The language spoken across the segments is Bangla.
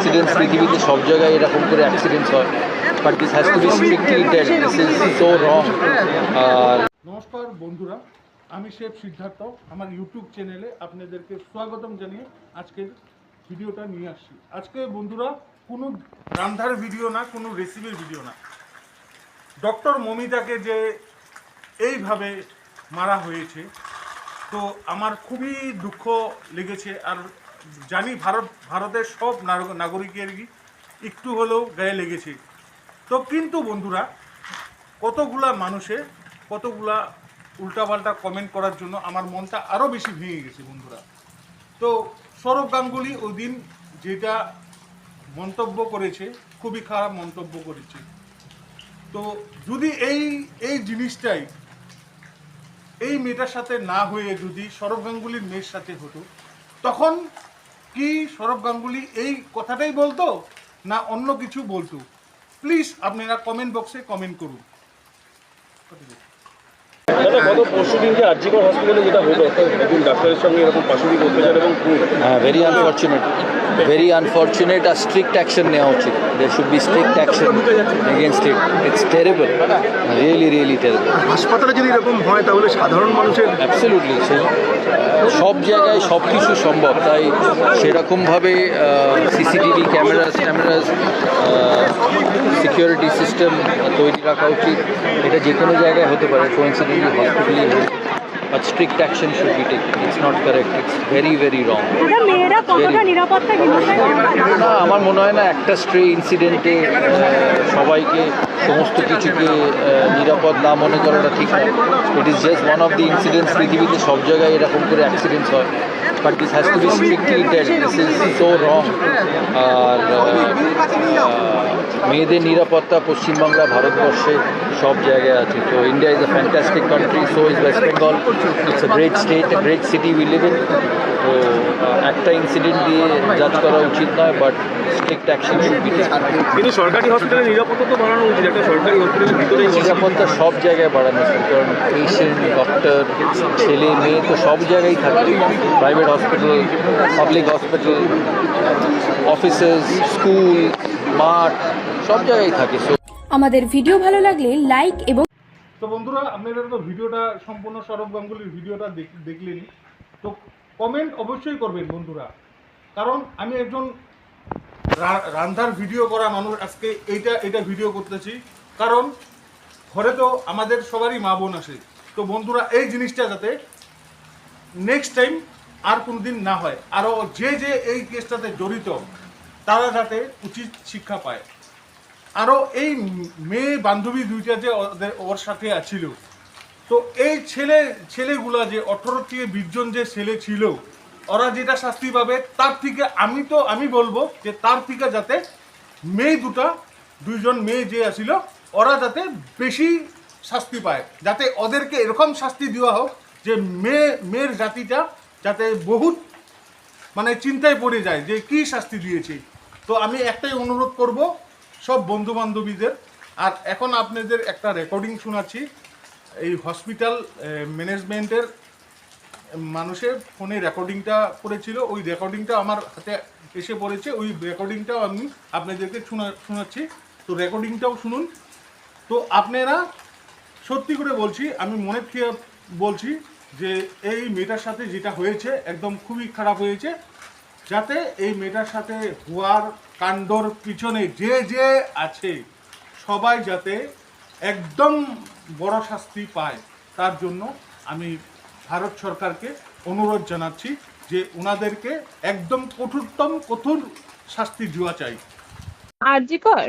ইনসিডেন্টস পৃথিবীতে সব জায়গায় এরকম করে অ্যাক্সিডেন্টস হয়। But this has to be strictly dead this is so wrong নমস্কার বন্ধুরা, আমি শেফ সিদ্ধার্থ। আমার ইউটিউব চ্যানেলে আপনাদেরকে স্বাগতম জানিয়ে আজকের ভিডিওটা নিয়ে আসছি। আজকে বন্ধুরা, কোনো রান্ধার ভিডিও না, কোনো রেসিপির ভিডিও না। ডক্টর মমিতাকে যে এইভাবে মারা হয়েছে, তো আমার খুবই দুঃখ লেগেছে। আর জানি ভারত, ভারতের সব নাগরিকের একটু হলেও গায়ে লেগেছে। তো কিন্তু বন্ধুরা, কতগুলা মানুষে কতগুলা উল্টাপাল্টা কমেন্ট করার জন্য আমার মনটা আরও বেশি ভেঙে গেছে বন্ধুরা। তো সৌরভ গাঙ্গুলি ওই দিন যেটা মন্তব্য করেছে, খুবই খারাপ মন্তব্য করেছে। তো যদি এই এই জিনিসটাই এই মেয়েটার সাথে না হয়ে যদি সৌরভ গাঙ্গুলির মেয়ের সাথে হতো, তখন কি সৌরভ গাঙ্গুলি এই কথাটাই বলতো না অন্য কিছু বলতো? প্লিজ আপনারা কমেন্ট বক্সে কমেন্ট করুন। ভেরি আনফর্চুনেট ভেরি আনফর্চুনেট আর স্ট্রিক্ট অ্যাকশন নেওয়া উচিত। There should be strict action against it it's terrible really really terrible হাসপাতালে যদি এরকম হয় তাহলে সাধারণ মানুষের অ্যাবসলিউটলি সেই সব জায়গায় সব কিছু সম্ভব, তাই সেরকমভাবে সিসিটিভি ক্যামেরাস ট্যামেরাস সিকিউরিটি সিস্টেম তৈরি রাখা উচিত। এটা যে কোনো জায়গায় হতে পারে কোইন্সিডেন্টলি হসপিটালে but strict action should be taken. It's not correct. It's very, very wrong. না আমার মনে হয় না একটা স্ট্রে ইনসিডেন্টে সবাইকে সমস্ত কিছুকে নিরাপদ না মনে করাটা ঠিক নয় it is just one of the incidents পৃথিবীতে সব জায়গায় এরকম করে অ্যাক্সিডেন্টস হয় but this has to be strictly dead this is so wrong আর আহ, আহ, মেয়েদের নিরাপত্তা পশ্চিমবাংলা ভারতবর্ষে সব জায়গায় আছে। তো India is a fantastic country so is West Bengal it's a great state a great city we live in তো একটা ইনসিডেন্ট দিয়ে জাজ করা উচিত নয় but strict action should be কিন্তু সরকারি হসপিটালে নিরাপত্তা তো বাড়ানো উচিত একটা সরকারি হসপিটালের ভিতরে নিরাপত্তা সব জায়গায় বাড়ানো উচিত কারণ পেশেন্ট ডক্টর ছেলে মেয়ে তো সব জায়গায় থাকে। Private hospital public hospital offices school মাঠ সব জায়গায় থাকে আমাদের ভিডিও ভালো লাগলে লাইক এবং তো বন্ধুরা আপনারা তো ভিডিওটা সম্পূর্ণ সৌরভ গাঙ্গুলির ভিডিওটা দেখ- দেখলেনই। তো কমেন্ট অবশ্যই করবেন বন্ধুরা। কারণ আমি একজন রান্ধার ভিডিও করা মানুষ আজকে এইটা এটা ভিডিও করতেছি। কারণ ঘরে তো আমাদের সবারই মা বোন আসে তো বন্ধুরা এই জিনিসটা যাতে নেক্সট টাইম আর কোনোদিন না হয়। আরও যে যে এই কেসটাতে জড়িত, তারা যাতে উচিত শিক্ষা পায়। আরও এই মেয়ে বান্ধবী দুইটা যে ওদের- ওর সাথে আছিল। তো এই ছেলে ছেলেগুলা যে অঠরো থেকে বিশজন যে ছেলে ছিল, ওরা যেটা শাস্তি পাবে, তার থেকে আমি তো আমি বলব যে তার থেকে যাতে মেয়ে দুটা, দুইজন মেয়ে যে আছিল, ওরা যাতে বেশি শাস্তি পায়। যাতে ওদেরকে এরকম শাস্তি দেওয়া হোক যে মেয়ে মেয়ের জাতিটা যাতে বহুত মানে চিন্তায় পড়ে যায় যে কি শাস্তি দিয়েছে। তো আমি একটাই অনুরোধ করব সব বন্ধু বান্ধবীদের আর এখন আপনাদের একটা রেকর্ডিং শোনাচ্ছি। এই হসপিটাল ম্যানেজমেন্টের মানুষের ফোনে রেকর্ডিংটা করেছিল। ওই রেকর্ডিংটা আমার হাতে এসে পড়েছে। ওই রেকর্ডিংটাও আমি আপনাদেরকে শোনা, শোনাচ্ছি। তো রেকর্ডিংটাও শুনুন। তো আপনারা সত্যি করে বলছি, আমি মনে বলছি যে এই মেয়েটার সাথে যেটা হয়েছে একদম খুবই খারাপ হয়েছে যাতে এই মেয়েটার সাথে হওয়ার কাণ্ডর পিছনে যে যে আছে সবাই যাতে একদম বড় শাস্তি পায় তার জন্য আমি ভারত সরকারকে অনুরোধ জানাচ্ছি যে ওনাদেরকে একদম কঠোরতম কঠোর শাস্তি দেওয়া চাই। আরজি কর।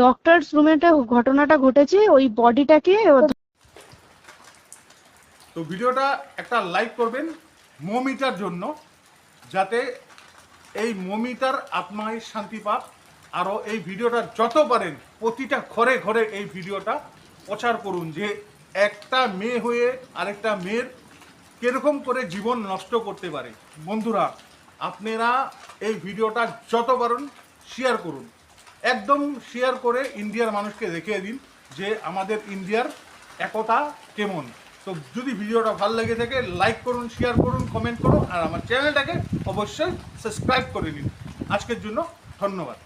ডক্টরস রুমেটা ঘটনাটা ঘটেছে, ওই বডিটাকে তো ভিডিওটা একটা লাইক করবেন মমিটার জন্য, যাতে এই মমিটার আত্মায় শান্তি পাক। আরও এই ভিডিওটা যত পারেন প্রতিটা ঘরে ঘরে এই ভিডিওটা প্রচার করুন যে একটা মেয়ে হয়ে আরেকটা মেয়ের কীরকম করে জীবন নষ্ট করতে পারে। বন্ধুরা, আপনারা এই ভিডিওটা যত পারেন শেয়ার করুন। একদম শেয়ার করে ইন্ডিয়ার মানুষকে দেখিয়ে দিন যে আমাদের ইন্ডিয়ার একতা কেমন। তো যদি ভিডিওটা ভালো লেগে থাকে লাইক করুন শেয়ার করুন কমেন্ট করুন, আর আমার চ্যানেলটাকে অবশ্যই সাবস্ক্রাইব করে নিন। আজকের জন্য ধন্যবাদ।